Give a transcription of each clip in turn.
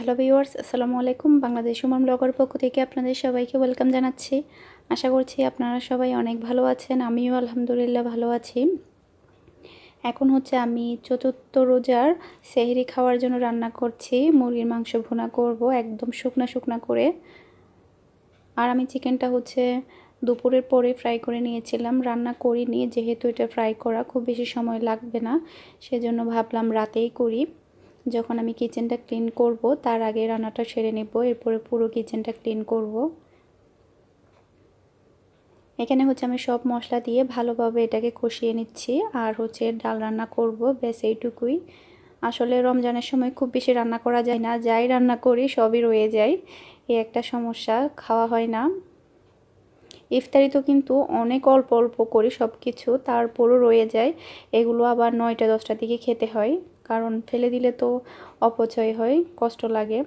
Hello viewers, আসসালামু আলাইকুম। Bangladesh Suman blogger পক্ষ থেকে আপনাদের সবাইকে ওয়েলকাম জানাচ্ছি। আশা করছি আপনারা সবাই অনেক ভালো আছেন, আমিও আলহামদুলিল্লাহ ভালো আছি। এখন হচ্ছে আমি চতুর্থ রোজার সেহরি খাওয়ার জন্য রান্না করছি, মুরগির মাংস ভুনা করব, একদম শুকনা শুকনা করে। আর আমি চিকেনটা হচ্ছে দুপুরের পরে ফ্রাই করে নিয়েছিলাম, রান্না করিনি, যেহেতু এটা ফ্রাই করা খুব বেশি সময় লাগবে না, সেজন্য ভাবলাম রাতেই করি। যখন আমি কিচেনটা ক্লিন করব, তার আগে রান্নাটা সেরে নেব, এরপরে পুরো কিচেনটা ক্লিন করব। এখানে হচ্ছে আমি সব মশলা দিয়ে ভালোভাবে এটাকে কষিয়ে নিচ্ছি, আর হচ্ছে ডাল রান্না করব, ব্যাস এইটুকুই। আসলে রমজানের সময় খুব বেশি রান্না করা যায় না, যাই রান্না করি সবই রয়ে যায় এই একটা সমস্যা, খাওয়া হয় না। ইফতারি তো কিন্তু অনেক অল্প অল্প করি সব কিছু তারপরও রয়ে যায়, এগুলো আবার নয়টা দশটার দিকে খেতে হয়। কারণ ফেলে দিলে তো অপচয় হয়, কষ্ট লাগে।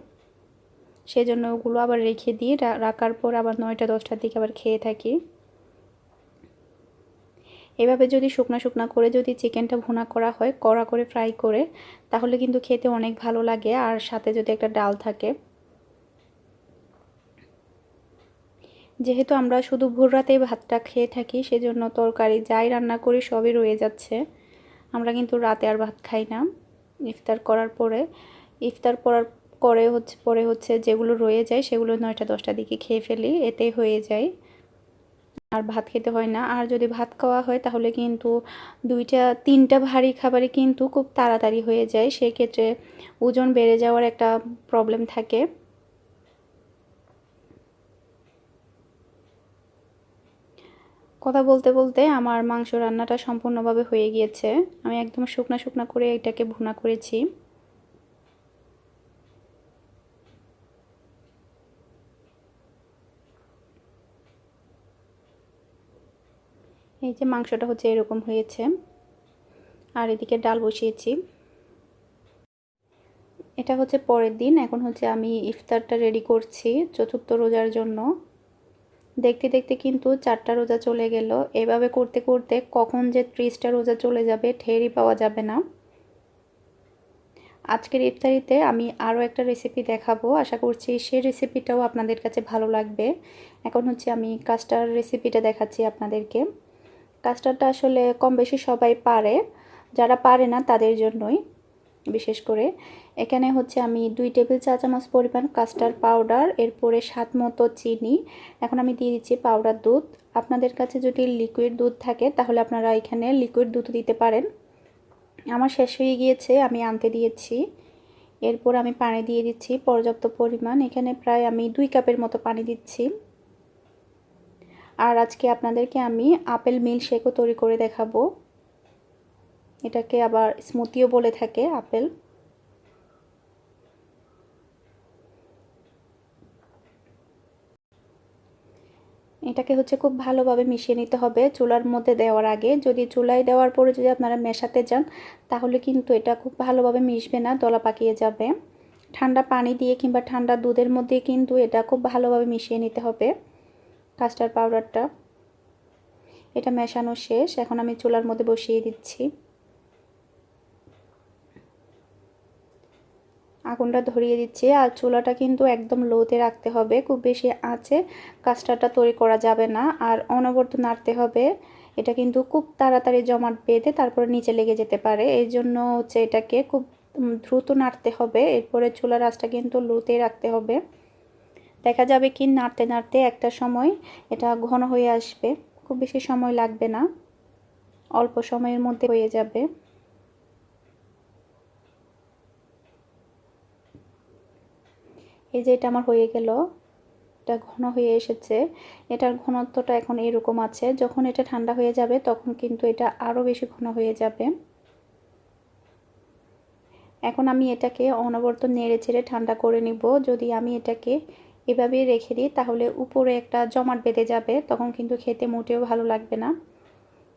সেজন্য ওগুলো আবার রেখে দিই রাখার পর আবার নয়টা, দশটার দিকে আবার খেয়ে থাকি। এভাবে যদি শুকনো শুকনো করে যদি চিকেনটা ভুনা করা হয়, কড়া করে ফ্রাই করে, তাহলে কিন্তু খেতে অনেক ভালো লাগে। আর সাথে যদি একটা ডাল থাকে। যেহেতু আমরা শুধু ভোর রাতেই ভাতটা খেয়ে থাকি, সেজন্য তরকারি যাই রান্না করি সবই রয়ে যাচ্ছে। আমরা কিন্তু রাতে আর ভাত খাই না। ইফতার করার পরে, ইফতার করার পরে হচ্ছে পরে হচ্ছে যেগুলো রয়ে যায় সেগুলো নয়টা দশটার দিকে খেয়ে ফেলি এতেই হয়ে যায়। আর ভাত খেতে হয় না। আর যদি ভাত খাওয়া হয় তাহলে কিন্তু দুইটা, তিনটা ভারী খাবারই কিন্তু খুব তাড়াতাড়ি হয়ে যায়। সেক্ষেত্রে ওজন বেড়ে যাওয়ার একটা প্রবলেম থাকে। কথা বলতে বলতে আমার মাংস রান্নাটা সম্পূর্ণভাবে হয়ে গিয়েছে। আমি একদম শুকনা শুকনা করে এটাকে ভুনা করেছি। এই যে মাংসটা হচ্ছে এরকম হয়েছে। আর এদিকে ডাল বসিয়েছি। এটা হচ্ছে পরের দিন। এখন হচ্ছে আমি ইফতারটা রেডি করছি চতুর্থ রোজার জন্য। দেখতে দেখতে কিন্তু চারটা রোজা চলে গেল। এভাবে করতে করতে কখন যে ত্রিশটা রোজা চলে যাবে ঠেরই পাওয়া যাবে না। আজকের ইফতারিতে আমি আরও একটা রেসিপি দেখাবো। আশা করছি সেই রেসিপিটাও আপনাদের কাছে ভালো লাগবে। এখন হচ্ছে আমি কাস্টার রেসিপিটা দেখাচ্ছি আপনাদেরকে। কাস্টারটা আসলে কম বেশি সবাই পারে। যারা পারে না তাদের জন্যই বিশেষ করে। এখানে হচ্ছে আমি দুই টেবিল চা চামচ পরিমাণ কাস্টার্ড পাউডার এরপরে স্বাদ মতো চিনি। এখন আমি দিয়ে দিচ্ছি পাউডার দুধ। আপনাদের কাছে যদি লিকুইড দুধ থাকে, তাহলে আপনারা এখানে লিকুইড দুধ দিতে পারেন। আমার শেষ হয়ে গিয়েছে, আমি আনতে দিয়েছি। এরপর আমি পানি দিয়ে দিচ্ছি পর্যাপ্ত পরিমাণ। এখানে প্রায় আমি দুই কাপের মতো পানি দিচ্ছি। আর আজকে আপনাদেরকে আমি আপেল মিল শেকও তৈরি করে দেখাবো। এটাকে আবার স্মুতিও বলে থাকে, আপেল। এটাকে হচ্ছে খুব ভালোভাবে মিশিয়ে নিতে হবে চুলার মধ্যে দেওয়ার আগে। যদি চুলায় দেওয়ার পরে যদি আপনারা মেশাতে যান, তাহলে কিন্তু এটা খুব ভালোভাবে মিশবে না, দলা পাকিয়ে যাবে। ঠান্ডা পানি দিয়ে কিংবা ঠান্ডা দুধের মধ্যে কিন্তু এটা খুব ভালোভাবে মিশিয়ে নিতে হবে কাস্টার্ড পাউডারটা। এটা মেশানো শেষ, এখন আমি চুলার মধ্যে বসিয়ে দিচ্ছি। আগুনটা ধরিয়ে দিচ্ছি। আর চুলাটা কিন্তু একদম লোতে রাখতে হবে। খুব বেশি আঁচে কাস্টারটা তৈরি করা যাবে না। আর অনবরত নাড়তে হবে। এটা কিন্তু খুব তাড়াতাড়ি জমাট বেঁধে তারপরে নিচে লেগে যেতে পারে। এই জন্য হচ্ছে এটাকে খুব দ্রুত নাড়তে হবে। এরপরে চুলার আঁচটা কিন্তু লোতে রাখতে হবে। দেখা যাবে কি নাড়তে নাড়তে একটা সময় এটা ঘন হয়ে আসবে। খুব বেশি সময় লাগবে না। অল্প সময়ের মধ্যে হয়ে যাবে। এই যে এটা আমার হয়ে গেল, এটা ঘন হয়ে এসেছে। এটার ঘনত্বটা এখন এরকম আছে, যখন এটা ঠান্ডা হয়ে যাবে তখন কিন্তু এটা আরও বেশি ঘন হয়ে যাবে। এখন আমি এটাকে অনবরত নেড়ে ছেড়ে ঠান্ডা করে নিব। যদি আমি এটাকে এভাবে রেখে দিই তাহলে উপরে একটা জমাট বেঁধে যাবে, তখন কিন্তু খেতে মোটেও ভালো লাগবে না।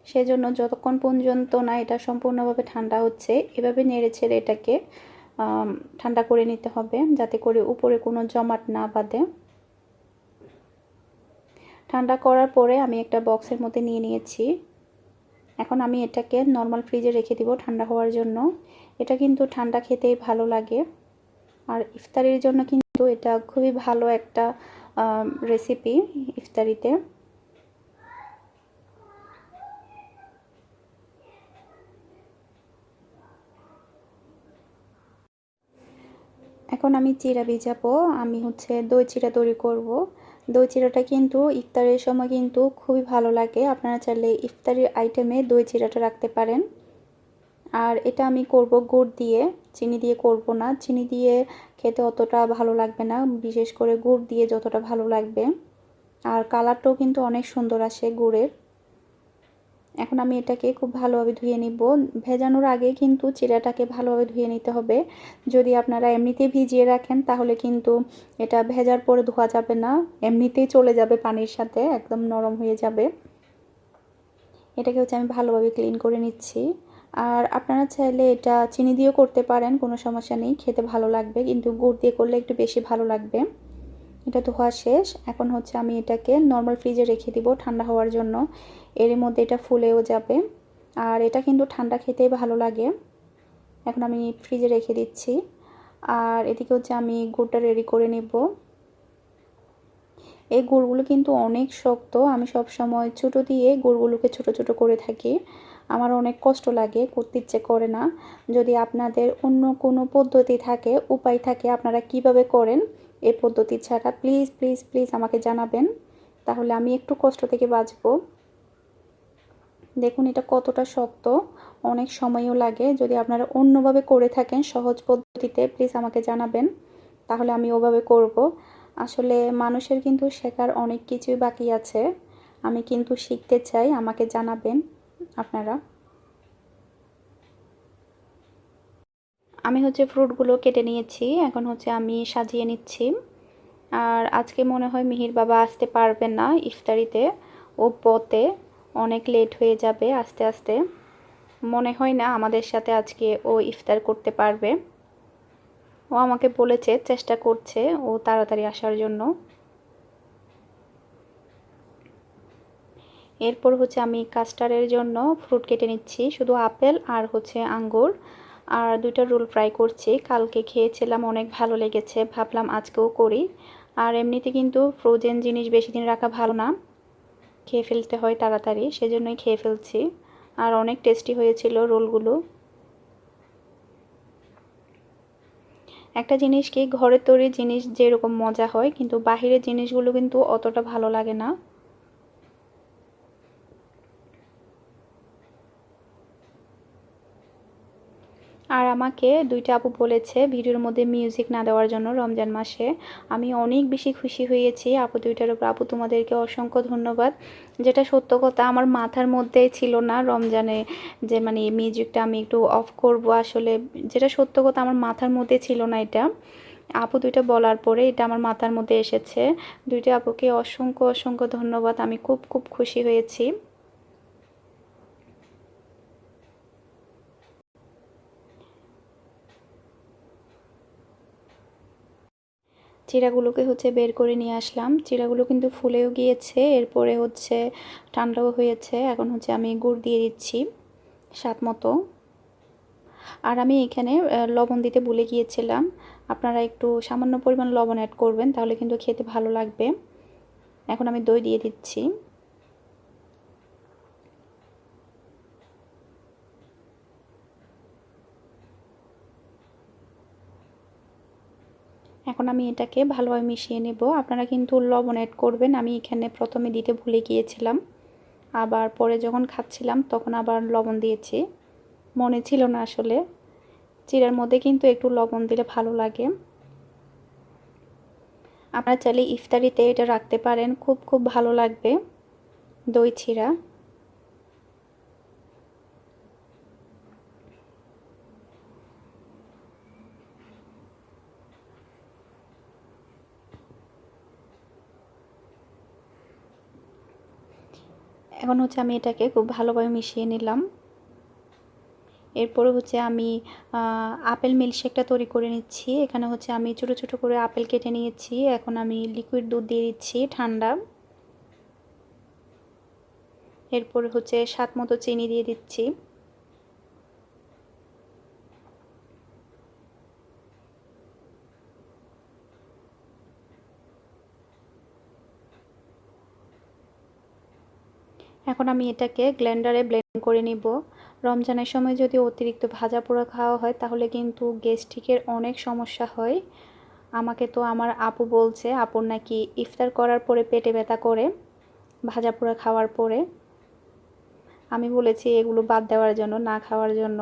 সেজন্য যতক্ষণ পর্যন্ত না এটা সম্পূর্ণভাবে ঠান্ডা হচ্ছে, এভাবে নেড়ে ছেড়ে এটাকে ঠান্ডা করে নিতে হবে যাতে করে উপরে কোনো জমাট না বাঁধে। ঠান্ডা করার পরে আমি একটা বক্সের মধ্যে নিয়ে নিয়েছি। এখন আমি এটাকে নর্মাল ফ্রিজে রেখে দিব ঠান্ডা হওয়ার জন্য। এটা কিন্তু ঠান্ডা খেতেই ভালো লাগে। আর ইফতারির জন্য কিন্তু এটা খুবই ভালো একটা রেসিপি ইফতারিতে। এখন আমি চিরা ভিজাবো, আমি হচ্ছে দই চিরা তৈরি করব। দই চিরাটা কিন্তু ইফতারের সময় কিন্তু খুবই ভালো লাগে, আপনারা চাইলে ইফতারির আইটেমে দই চিরাটা রাখতে পারেন। আর এটা আমি করব গুড় দিয়ে, চিনি দিয়ে করব না, চিনি দিয়ে খেতে অতটা ভালো লাগবে না, বিশেষ করে গুড় দিয়ে যতটা ভালো লাগবে। আর কালারটাও কিন্তু অনেক সুন্দর আসে গুড়ের। এখন আমি এটাকে খুব ভালোভাবে ধুয়ে নিব। ভেজানোর আগে কিন্তু চিরাটাকে ভালোভাবে ধুয়ে নিতে হবে। যদি আপনারা এমনিতেই ভিজিয়ে রাখেন, তাহলে কিন্তু এটা ভেজার পরে ধোয়া যাবে না। এমনিতেই চলে যাবে পানির সাথে, একদম নরম হয়ে যাবে। এটাকে হচ্ছে আমি ভালোভাবে ক্লিন করে নিচ্ছি। আর আপনারা চাইলে এটা চিনি দিয়েও করতে পারেন, কোনো সমস্যা নেই। খেতে ভালো লাগবে, কিন্তু গুড় দিয়ে করলে একটু বেশি ভালো লাগবে। এটা ধোয়া শেষ। এখন হচ্ছে আমি এটাকে নর্মাল ফ্রিজে রেখে দিব ঠান্ডা হওয়ার জন্য। এর মধ্যে এটা ফুলেও যাবে। আর এটা কিন্তু ঠান্ডা খেতেই ভালো লাগে। এখন আমি ফ্রিজে রেখে দিচ্ছি। আর এদিকে হচ্ছে আমি গুড়টা রেডি করে নেব। এই গুড়গুলো কিন্তু অনেক শক্ত। আমি সব সময় ছোটো দিয়ে গুড়গুলোকে ছোট ছোট করে থাকি। আমার অনেক কষ্ট লাগে, করতে ইচ্ছে করে না। যদি আপনাদের অন্য কোনো পদ্ধতি থাকে, উপায় থাকে, আপনারা কীভাবে করেন এই পদ্ধতি ছাড়া প্লিজ প্লিজ প্লিজ আমাকে জানাবেন। তাহলে আমি একটু কষ্ট থেকে বাঁচব। দেখুন, এটা কতটা শক্ত, অনেক সময়ও লাগে। যদি আপনারা অন্যভাবে করে থাকেন সহজ পদ্ধতিতে প্লিজ আমাকে জানাবেন। তাহলে আমি ওভাবে করব। আসলে মানুষের কিন্তু শেখার অনেক কিছুই বাকি আছে। আমি কিন্তু শিখতে চাই, আমাকে জানাবেন আপনারা। আমি হচ্ছে ফ্রুটগুলো কেটে নিয়েছি, এখন হচ্ছে আমি সাজিয়ে নিচ্ছি। আর আজকে মনে হয় মিহির বাবা আসতে পারবে না ইফতারিতে, ও পথে অনেক লেট হয়ে যাবে আস্তে আস্তে। মনে হয় না আমাদের সাথে আজকে ও ইফতার করতে পারবে। ও আমাকে বলেছে চেষ্টা করছে ও তাড়াতাড়ি আসার জন্য। এরপর হচ্ছে আমি কাস্টারের জন্য ফ্রুট কেটে নিচ্ছি, শুধু আপেল আর হচ্ছে আঙ্গুর। আর দুইটা রোল ফ্রাই করছি। কালকে খেয়েছিলাম, অনেক ভালো লেগেছে। ভাবলাম আজকেও করি। আর এমনিতে কিন্তু ফ্রোজেন জিনিস বেশি দিন রাখা ভালো না। খেয়ে ফেলতে হয় তাড়াতাড়ি, সেজন্যই খেয়ে ফেলছি। আর অনেক টেস্টি হয়েছিল রোলগুলো। একটা জিনিস কি, ঘরের তৈরি জিনিস যেরকম মজা হয়, কিন্তু বাহিরের জিনিসগুলো কিন্তু অতটা ভালো লাগে না। আর আমাকে দুইটা আপু বলেছে ভিডিওর মধ্যে মিউজিক না দেওয়ার জন্য রমজান মাসে। আমি অনেক বেশি খুশি হয়েছি। আপু দুইটার উপর, আপু তোমাদেরকে অসংখ্য ধন্যবাদ। যেটা সত্য কথা, আমার মাথার মধ্যেই ছিল না রমজানে যে মানে মিউজিকটা আমি একটু অফ করব। আসলে যেটা সত্য কথা, আমার মাথার মধ্যে ছিল না এটা। আপু দুইটা বলার পরে এটা আমার মাথার মধ্যে এসেছে। দুইটা আপুকে অসংখ্য অসংখ্য ধন্যবাদ। আমি খুব খুব খুশি হয়েছি। চিরাগুলোকে হচ্ছে বের করে নিয়ে আসলাম। চিরাগুলো কিন্তু ফুলেও গিয়েছে, এরপরে হচ্ছে ঠান্ডাও হয়েছে। এখন হচ্ছে আমি গুড় দিয়ে দিচ্ছি স্বাদ মতো। আর আমি এখানে লবণ দিতে ভুলে গিয়েছিলাম। আপনারা একটু সামান্য পরিমাণ লবণ অ্যাড করবেন, তাহলে কিন্তু খেতে ভালো লাগবে। এখন আমি দই দিয়ে দিচ্ছি। এখন আমি এটাকে ভালোভাবে মিশিয়ে নেব। আপনারা কিন্তু লবণ অ্যাড করবেন। আমি এখানে প্রথমে দিতে ভুলে গিয়েছিলাম। আবার পরে যখন খাচ্ছিলাম তখন আবার লবণ দিয়েছি। মনে ছিল না আসলে। চিড়ার মধ্যে কিন্তু একটু লবণ দিলে ভালো লাগে। আপনারা চাইলে ইফতারিতে এটা রাখতে পারেন। খুব খুব ভালো লাগবে। দই চিরা। এখন হচ্ছে আমি এটাকে খুব ভালোভাবে মিশিয়ে নিলাম। এরপরে হচ্ছে আমি আপেল মিল্কশেকটা তৈরি করে নিচ্ছি। এখানে হচ্ছে আমি ছোট ছোট করে আপেল কেটে নিয়েছি। এখন আমি লিকুইড দুধ দিয়ে দিচ্ছি ঠান্ডা। এরপরে হচ্ছে স্বাদ মতো চিনি দিয়ে দিচ্ছি। এখন আমি এটাকে গ্ল্যান্ডারে ব্লেন্ড করে নিব। রমজানের সময় যদি অতিরিক্ত ভাজা পোড়া খাওয়া হয়, তাহলে কিন্তু গ্যাস্ট্রিকের অনেক সমস্যা হয়। আমাকে তো আমার আপু বলছে, আপুর নাকি ইফতার করার পরে পেটে ব্যথা করে ভাজা পোড়া খাওয়ার পরে। আমি বলেছি, এগুলো বাদ দেওয়ার জন্য, না খাওয়ার জন্য।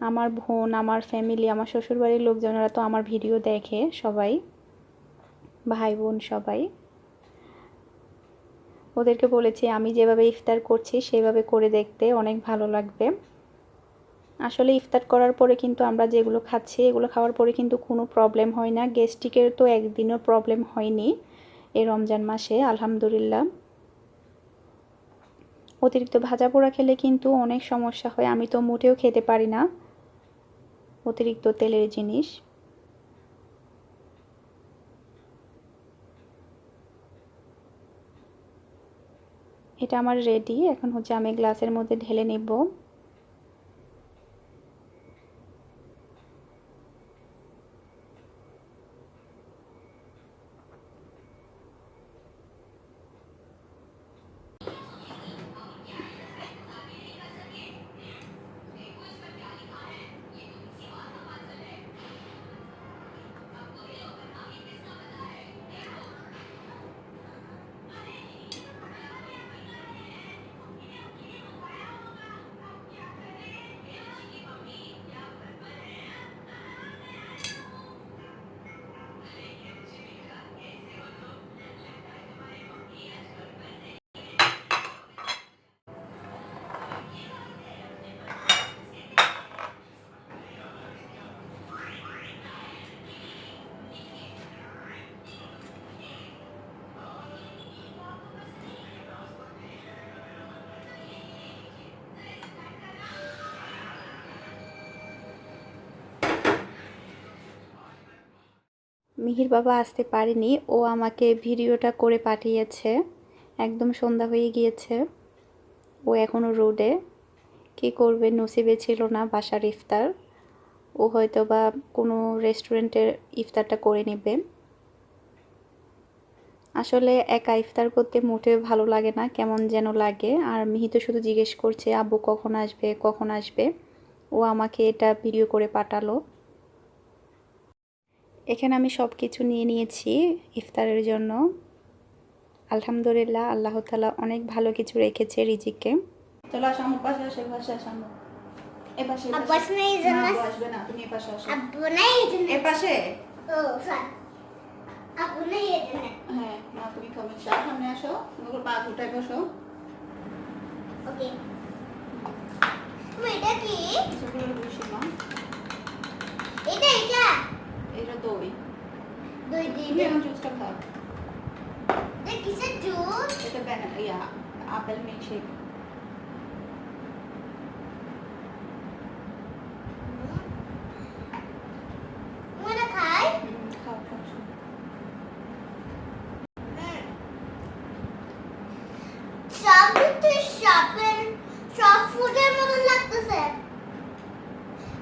আমার বোন, আমার ফ্যামিলি আমার শ্বশুরবাড়ির লোকজনেরা তো আমার ভিডিও দেখে সবাই, ভাই বোন সবাই। ওদেরকে বলেছি, আমি যেভাবে ইফতার করছি, সেভাবে করে দেখতে অনেক ভালো লাগবে। আসলে ইফতার করার পরে কিন্তু আমরা যেগুলো খাচ্ছি, এগুলো খাওয়ার পরে কিন্তু কোনো প্রবলেম হয় না। গ্যাস্ট্রিকের তো একদিনও প্রবলেম হয়নি এই রমজান মাসে, আলহামদুলিল্লাহ। অতিরিক্ত ভাজা পোড়া খেলে কিন্তু অনেক সমস্যা হয়, আমি তো মোটেও খেতে পারি না অতিরিক্ত তেলের জিনিস। এটা আমার রেডি এখন হচ্ছে আমি গ্লাসের মধ্যে ঢেলে নেব। মিহির বাবা আসতে পারেনি। ও আমাকে ভিডিওটা করে পাঠিয়েছে। একদম সন্ধ্যা হয়ে গিয়েছে। ও এখনও রোডে। কী করবে? নসিবে ছিল না বাসার ইফতার। ও হয়তো বা কোনো রেস্টুরেন্টের ইফতারটা করে নেবে। আসলে একা ইফতার করতে মোটেও ভালো লাগে না, কেমন যেন লাগে। আর মিহি তো শুধু জিজ্ঞেস করছে, আব্বু কখন আসবে? কখন আসবে? ও আমাকে এটা ভিডিও করে পাঠালো। এখানে আমি সব কিছু নিয়ে নিয়েছি ইফতারের জন্য। আলহামদুলিল্লাহ আল্লাহ তালা অনেক ভালো কিছু রেখেছে রিজিককে। চলো আসো আমার পাশে পাশে এটা কি? এটা এটা? এটা দই দুই তুমি দিন এখন জুসটা খাও এটা কিসের জুস এটা ব্যানা ইয়া আপেল মিল্কশেক মনে খাই খাও খাও শোনো। সব কিছু শপের সব ফুডের মতন লাগতেছে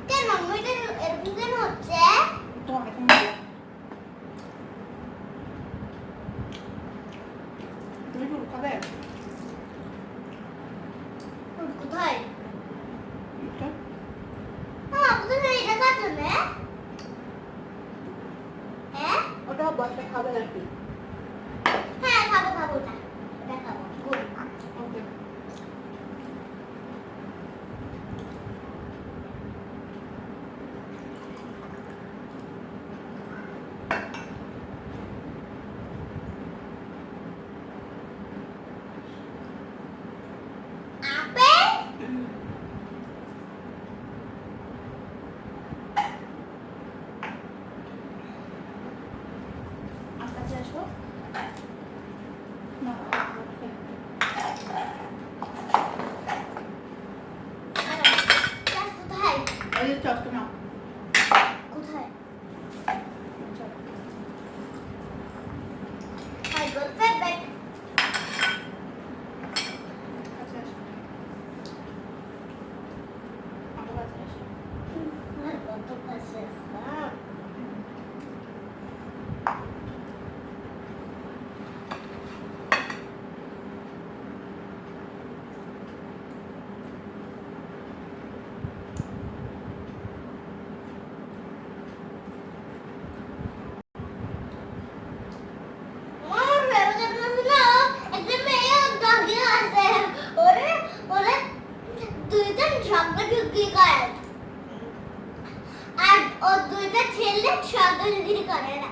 কেন এটা এরকম কেন হচ্ছে টমেটো মজা তুমি ফুল খাবে কোথায় এটা হ্যাঁ কোথায় এটা কার জন্য হ্যাঁ ওটা বসে খাবে আর কি হ্যাঁ খাব খাব ওটা ওটা খাব গুড ওকে আপেল আমার কাছে আসো না ওকে। ক্লাস কোথায় ওই যে চশটা নাও কোথায় চলো। I got that back. কাছে আসো। আমার কাছে আসো। I got the passes. দুইজন ঝগড়াঝুগি করে আর ও দুইটা ছেলে ঝগড়াঝুগি করে না।